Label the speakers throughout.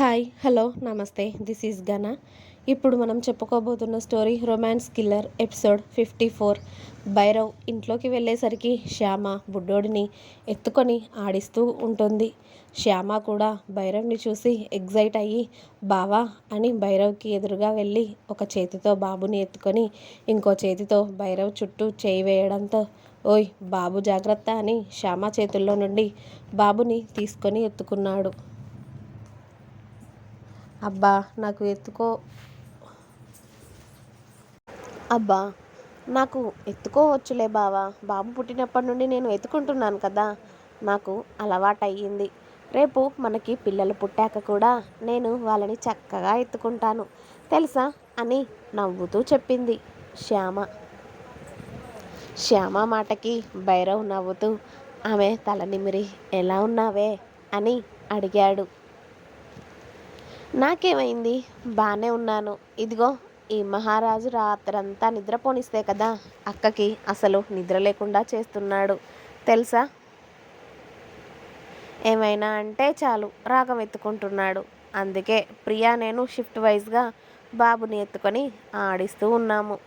Speaker 1: Hi hello నమస్తే. This is Gana ఇప్పుడు మనం చెప్పుకోబోతున్న story romance killer episode fifty four. Bhairav ఇంట్లోకి వెళ్ళేసరికి శ్యామ బుడ్డోడిని ఎత్తుకొని ఆడిస్తూ ఉంటుంది. శ్యామ కూడా భైరవ్ని చూసి ఎగ్జైట్ అయ్యి బావా అని భైరవ్కి ఎదురుగా వెళ్ళి ఒక చేతితో బాబుని ఎత్తుకొని ఇంకో చేతితో భైరవ్ చుట్టూ చేయి వేయడంతో ఓయ్ బాబు జాగ్రత్త అని శ్యామ చేతుల్లో నుండి బాబుని తీసుకొని ఎత్తుకున్నాడు. అబ్బా నాకు ఎత్తుకో. అబ్బా నాకు ఎత్తుకోవచ్చులే బావా. బాబు పుట్టినప్పటి నుండి నేను ఎత్తుకుంటున్నాను కదా. నాకు అలవాటయ్యింది. రేపు మనకి పిల్లలు పుట్టాక కూడా నేను వాళ్ళని చక్కగా ఎత్తుకుంటాను. తెలుసా అని నవ్వుతూ చెప్పింది శ్యామ. శ్యామ మాటకి భైరవ్ నవ్వుతూ ఆమె తల నిమిరి ఎలా ఉన్నావే? అని అడిగాడు. నాకేమైంది? బాగానే ఉన్నాను. ఇదిగో ఈ మహారాజు రాత్రంతా నిద్రపోనిస్తే కదా అక్కకి అసలు నిద్ర లేకుండా చేస్తున్నాడు. తెలుసా? ఏమైనా అంటే చాలు రాగం ఎత్తుకుంటున్నాడు అందుకే ప్రియా నేను షిఫ్ట్ వైజ్గా బాబుని ఎత్తుకొని ఆడిస్తూ ఉన్నాము.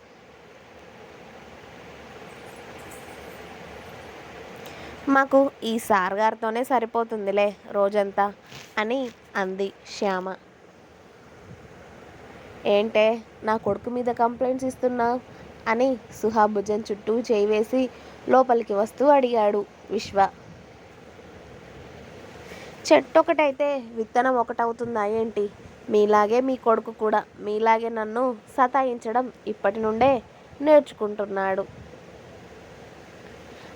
Speaker 1: మాకు ఈ సార్ గారితోనే సరిపోతుందిలే రోజంతా అని అంది శ్యామ. ఏంటే నా కొడుకు మీద కంప్లైంట్స్ ఇస్తున్నావు అని సుహా భుజం చుట్టూ చేయి వేసి లోపలికి వస్తూ అడిగాడు విశ్వ. చెట్టు ఒకటైతే విత్తనం ఒకటవుతుందా ఏంటి? మీలాగే మీ కొడుకు కూడా మీలాగే నన్ను సతాయించడం ఇప్పటి నుండే నేర్చుకుంటున్నాడు.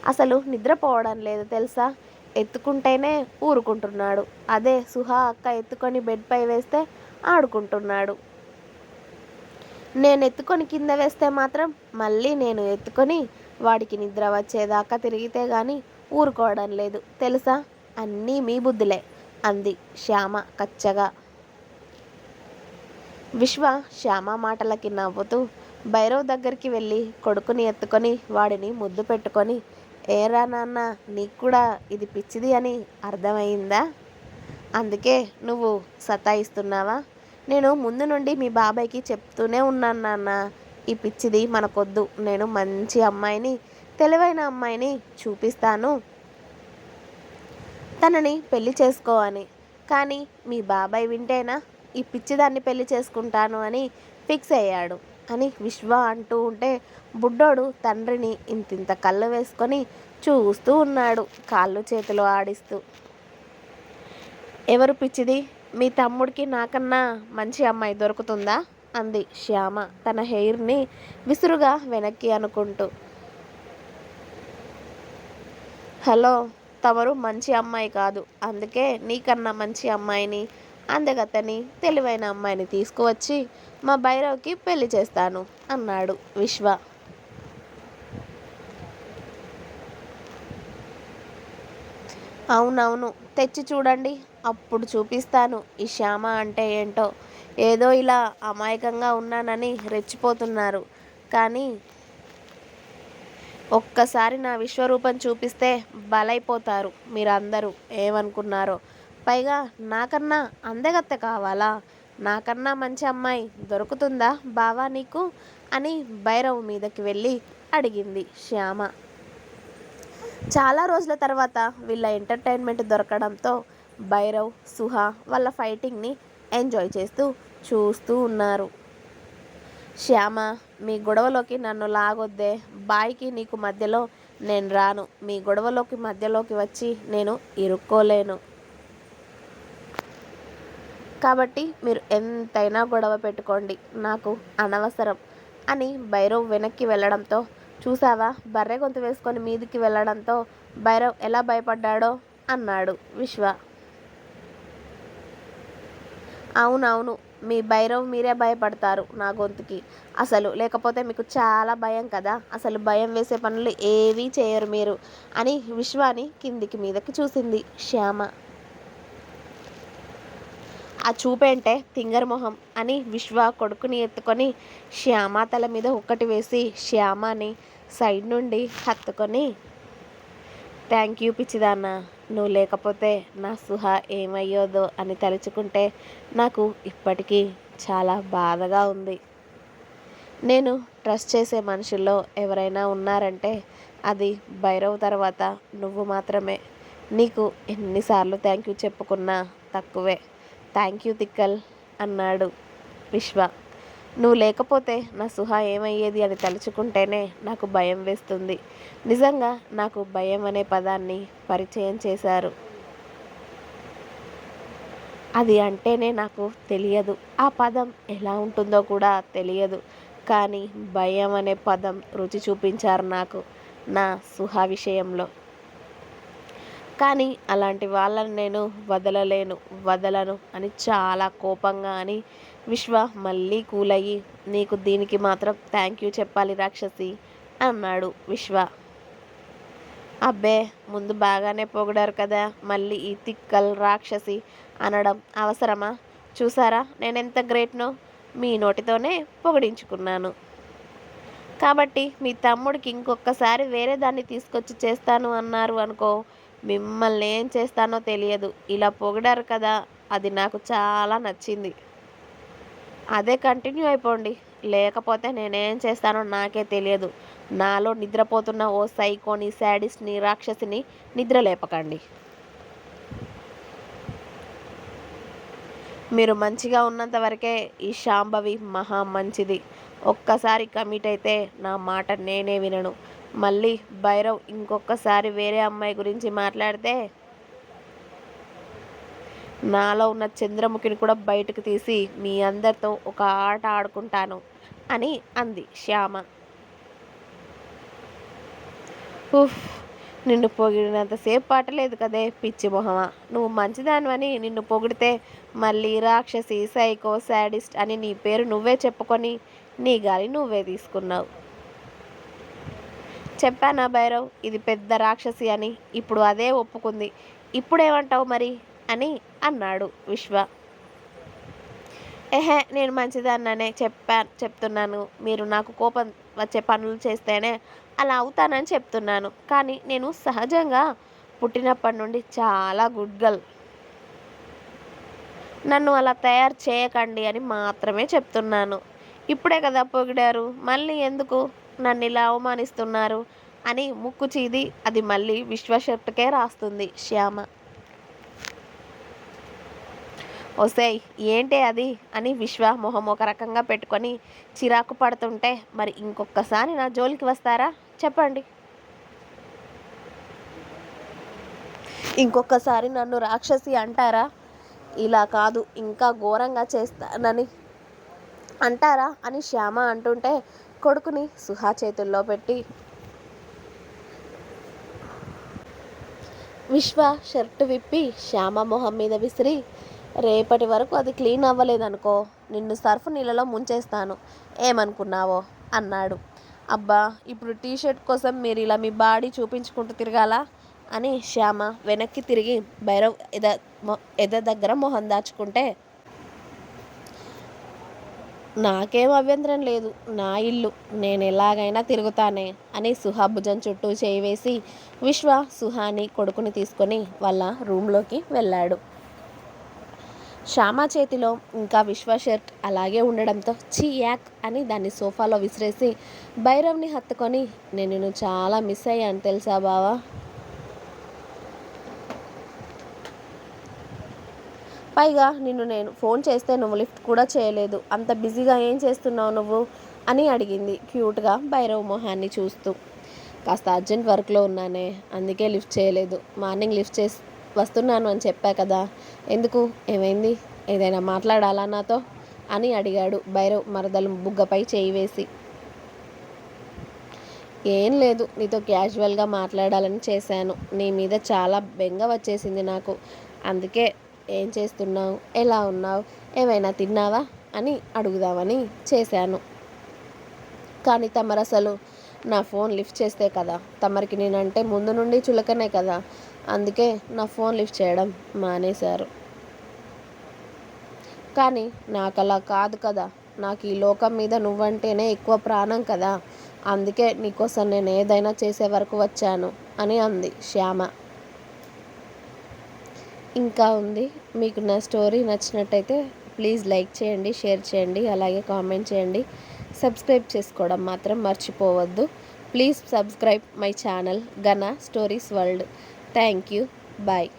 Speaker 1: అసలు నిద్రపోవడం లేదు తెలుసా? ఎత్తుకుంటేనే ఊరుకుంటున్నాడు. అదే సుహా అక్క ఎత్తుకొని బెడ్పై వేస్తే ఆడుకుంటున్నాడు. నేను ఎత్తుకొని కింద వేస్తే మాత్రం మళ్ళీ నేను ఎత్తుకొని వాడికి నిద్ర వచ్చేదాకా తిరిగితే గాని ఊరుకోవడం లేదు. తెలుసా? అన్నీ మీ బుద్ధులే అంది శ్యామ కచ్చగా. విశ్వ శ్యామ మాటలకి నవ్వుతూ భైరవ్ దగ్గరికి వెళ్ళి కొడుకుని ఎత్తుకొని వాడిని ముద్దు పెట్టుకొని ఏరా నాన్న నీకు కూడా ఇది పిచ్చిది అని అర్థమైందా? అందుకే నువ్వు సతాయిస్తున్నావా? నేను ముందు నుండి మీ బాబాయ్కి చెప్తూనే ఉన్నాను నాన్న. ఈ పిచ్చిది మనకొద్దు. నేను మంచి అమ్మాయిని తెలివైన అమ్మాయిని చూపిస్తాను. తనని పెళ్ళి చేసుకో అని కానీ మీ బాబాయ్ వింటేనా ఈ పిచ్చిదాన్ని పెళ్ళి చేసుకుంటాను అని ఫిక్స్ అయ్యాడు అని విశ్వ అంటూ ఉంటే బుడ్డోడు తండ్రిని ఇంతింత కళ్ళు వేసుకొని చూస్తూ ఉన్నాడు కాళ్ళు చేతులు ఆడిస్తూ. ఎవరు పిచ్చిది? మీ తమ్ముడికి నాకన్నా మంచి అమ్మాయి దొరుకుతుందా? అంది శ్యామ. తన హెయిర్ని విసురుగా వెనక్కి అనుకుంటూ. హలో తమరు మంచి అమ్మాయి కాదు. అందుకే నీకన్నా మంచి అమ్మాయిని అందగతని తెలివైన అమ్మాయిని తీసుకువచ్చి మా భైరవ్కి పెళ్ళి చేస్తాను అన్నాడు విశ్వ. అవునవును తెచ్చి చూడండి అప్పుడు చూపిస్తాను. ఈ శ్యామ అంటే ఏంటో? ఏదో ఇలా అమాయకంగా ఉన్నానని రెచ్చిపోతున్నారు. కానీ ఒక్కసారి నా విశ్వరూపం చూపిస్తే బలైపోతారు మీరందరూ. ఏమనుకున్నారో? పైగా నాకన్నా అందగత్తె కావాలా? నాకన్నా మంచి అమ్మాయి దొరుకుతుందా బావా నీకు? అని భైరవ్ మీదకి వెళ్ళి అడిగింది శ్యామ. చాలా రోజుల తర్వాత వీళ్ళ ఎంటర్టైన్మెంట్ దొరకడంతో భైరవ్ సుహా వాళ్ళ ఫైటింగ్ని ఎంజాయ్ చేస్తూ చూస్తూ ఉన్నారు. శ్యామ మీ గొడవలోకి నన్ను లాగొద్దే. బాయ్కి నీకు మధ్యలో నేను రాను. మీ గొడవలోకి మధ్యలోకి వచ్చి నేను ఇరుక్కోలేను. కాబట్టి మీరు ఎంతైనా గొడవ పెట్టుకోండి. నాకు అనవసరం అని భైరవ్ వెనక్కి వెళ్ళడంతో చూసావా? బర్రె గొంతు వేసుకొని మీదికి వెళ్ళడంతో భైరవ్ ఎలా భయపడ్డాడో అన్నాడు విశ్వ. అవునవును మీ భైరవ్ మీరే భయపడతారు నా గొంతుకి. అసలు లేకపోతే మీకు చాలా భయం కదా? అసలు భయం వేసే పనులు ఏవీ చేయరు మీరు అని విశ్వాని కిందికి మీదకి చూసింది శ్యామ. ఆ చూపేంటే తింగర్ మొహం అని విశ్వ కొడుకుని ఎత్తుకొని శ్యామ తల మీద ఒక్కటి వేసి శ్యామని సైడ్ నుండి హత్తుకొని థ్యాంక్ యూ పిచ్చిదాన్న. నువ్వు లేకపోతే నా సుహ ఏమయ్యోదో అని తలుచుకుంటే నాకు ఇప్పటికీ చాలా బాధగా ఉంది. నేను ట్రస్ట్ చేసే మనుషుల్లో ఎవరైనా ఉన్నారంటే అది భైరవ్ తర్వాత నువ్వు మాత్రమే. నీకు ఎన్నిసార్లు థ్యాంక్ యూ చెప్పుకున్నా తక్కువే. థ్యాంక్ యూ తిక్కల్ అన్నాడు విశ్వ. నువ్వు లేకపోతే నా సుహ ఏమయ్యేది అని తలుచుకుంటేనే నాకు భయం వేస్తుంది. నిజంగా నాకు భయం అనే పదాన్ని పరిచయం చేశారు. అది అంటేనే నాకు తెలియదు. ఆ పదం ఎలా ఉంటుందో కూడా తెలియదు. కానీ భయం అనే పదం రుచి చూపించారు నాకు నా సుహ విషయంలో. కానీ అలాంటి వాళ్ళని నేను వదలలేను వదలను అని చాలా కోపంగా అని విశ్వ మళ్ళీ కూలయ్యి. నీకు దీనికి మాత్రం థ్యాంక్ యూ చెప్పాలి రాక్షసి అన్నాడు విశ్వ. అబ్బే ముందు బాగానే పొగిడారు కదా మళ్ళీ ఈ తిక్కల్ రాక్షసి అనడం అవసరమా? చూసారా? నేనెంత గ్రేట్నో మీ నోటితోనే పొగిడించుకున్నాను. కాబట్టి మీ తమ్ముడికి ఇంకొకసారి వేరే దాన్ని తీసుకొచ్చి చేస్తాను అన్నారు అనుకో మిమ్మల్ని ఏం చేస్తానో తెలియదు. ఇలా పొగిడారు కదా అది నాకు చాలా నచ్చింది. అదే కంటిన్యూ అయిపోండి. లేకపోతే నేనేం చేస్తానో నాకే తెలియదు. నాలో నిద్రపోతున్న ఓ సైకోని శాడిస్ట్ని రాక్షసిని నిద్ర లేపకండి. మీరు మంచిగా ఉన్నంత వరకే ఈ శాంభవి మహా మంచిది. ఒక్కసారి కమిట్ అయితే నా మాట నేనే వినను. మళ్ళీ భైరవ్ ఇంకొకసారి వేరే అమ్మాయి గురించి మాట్లాడితే నాలో ఉన్న చంద్రముఖిని కూడా బయటకు తీసి మీ అందరితో ఒక ఆట ఆడుకుంటాను అని అంది శ్యామ. ఉఫ్ నిన్ను పొగిడినంతసేపు పాటలేదు కదే పిచ్చి మొహమా. నువ్వు మంచిదానివని నిన్ను పొగిడితే మళ్ళీ రాక్షసి సైకో శాడిస్ట్ అని నీ పేరు నువ్వే చెప్పుకొని నీ గాలి నువ్వే తీసుకున్నావు. చెప్పానా భైరవ్? ఇది పెద్ద రాక్షసి అని. ఇప్పుడు అదే ఒప్పుకుంది. ఇప్పుడేమంటావు మరి? అని అన్నాడు విశ్వ. ఎహే నేను మంచిదన్ననే చెప్పా చెప్తున్నాను. మీరు నాకు కోపం వచ్చే పనులు చేస్తేనే అలా అవుతానని చెప్తున్నాను. కానీ నేను సహజంగా పుట్టినప్పటి నుండి చాలా గుడ్ గర్ల్ నన్ను అలా తయారు చేయకండి అని మాత్రమే చెప్తున్నాను. ఇప్పుడే కదా పొగిడారు. మళ్ళీ ఎందుకు? నన్ను ఇలా అవమానిస్తున్నారు అని ముక్కు చీది అది మళ్ళీ విశ్వశక్తికే రాస్తుంది శ్యామ. ఒసేయ్ ఏంటి అది? అని విశ్వ మొహం ఒక రకంగా పెట్టుకొని చిరాకు పడుతుంటే మరి ఇంకొకసారి నా జోలికి వస్తారా? చెప్పండి. ఇంకొకసారి నన్ను రాక్షసి అంటారా? ఇలా కాదు ఇంకా ఘోరంగా చేస్తానని. అంటారా? అని శ్యామ అంటుంటే కొడుకుని సుహా చేతుల్లో పెట్టి విశ్వ షర్ట్ విప్పి శ్యామ మొహం మీద విసిరి రేపటి వరకు అది క్లీన్ అవ్వలేదనుకో నిన్ను సర్ఫ్ నీళ్ళలో ముంచేస్తాను. ఏమనుకున్నావో? అన్నాడు. అబ్బా ఇప్పుడు టీ షర్ట్ కోసం మీరు ఇలా మీ బాడీ చూపించుకుంటూ తిరగాలా? అని శ్యామ వెనక్కి తిరిగి భైరవ్ ఎద ఎద దగ్గర మొహం దాచుకుంటే నాకేం అభ్యంతరం లేదు. నా ఇల్లు నేను ఎలాగైనా తిరుగుతానే అని సుహా భుజం చుట్టూ చేయి వేసి విశ్వ సుహాని కొడుకుని తీసుకొని వాళ్ళ రూమ్లోకి వెళ్ళాడు. శ్యామ చేతిలో ఇంకా విశ్వ షర్ట్ అలాగే ఉండడంతో చీ యాక్ అని దాన్ని సోఫాలో విసిరేసి భైరవ్ని హత్తుకొని నేను నిన్ను చాలా మిస్ అయ్యాను తెలుసా బావా? పైగా నిన్ను నేను ఫోన్ చేస్తే నువ్వు లిఫ్ట్ కూడా చేయలేదు. అంత బిజీగా ఏం చేస్తున్నావు నువ్వు? అని అడిగింది క్యూట్గా భైరవ్ మొహాన్ని చూస్తూ. కాస్త అర్జెంట్ వర్క్లో ఉన్నానే అందుకే లిఫ్ట్ చేయలేదు. మార్నింగ్ లిఫ్ట్ చేసి వస్తున్నాను అని చెప్పా కదా. ఎందుకు? ఏమైంది? ఏదైనా మాట్లాడాలా నాతో? అని అడిగాడు భైరవ్ మరదలు బుగ్గపై చేయి వేసి. ఏం లేదు నీతో క్యాజువల్గా మాట్లాడాలని చేశాను. నీ మీద చాలా బెంగ వచ్చేసింది నాకు. అందుకే ఏం చేస్తున్నావు? ఎలా ఉన్నావు? ఏమైనా తిన్నావా? అని అడుగుదామని చేశాను. కానీ తమరు అసలు నా ఫోన్ లిఫ్ట్ చేస్తే కదా తమరికి నేనంటే ముందు నుండి చులకనే కదా అందుకే నా ఫోన్ లిఫ్ట్ చేయడం మానేశారు. కానీ నాకు అలా కాదు కదా నాకు ఈ లోకం మీద నువ్వంటేనే ఎక్కువ ప్రాణం కదా అందుకే నీకోసం నేను ఏదైనా చేసే వరకు వచ్చాను అని అంది శ్యామ. ఇంకా ఉంది. మీకు నా స్టోరీ నచ్చినట్టయితే ప్లీజ్ లైక్ చేయండి షేర్ చేయండి అలాగే కామెంట్ చేయండి. సబ్స్క్రైబ్ చేసుకోవడం మాత్రం మర్చిపోవద్దు. Please subscribe my channel Gana stories world. Thank you. Bye.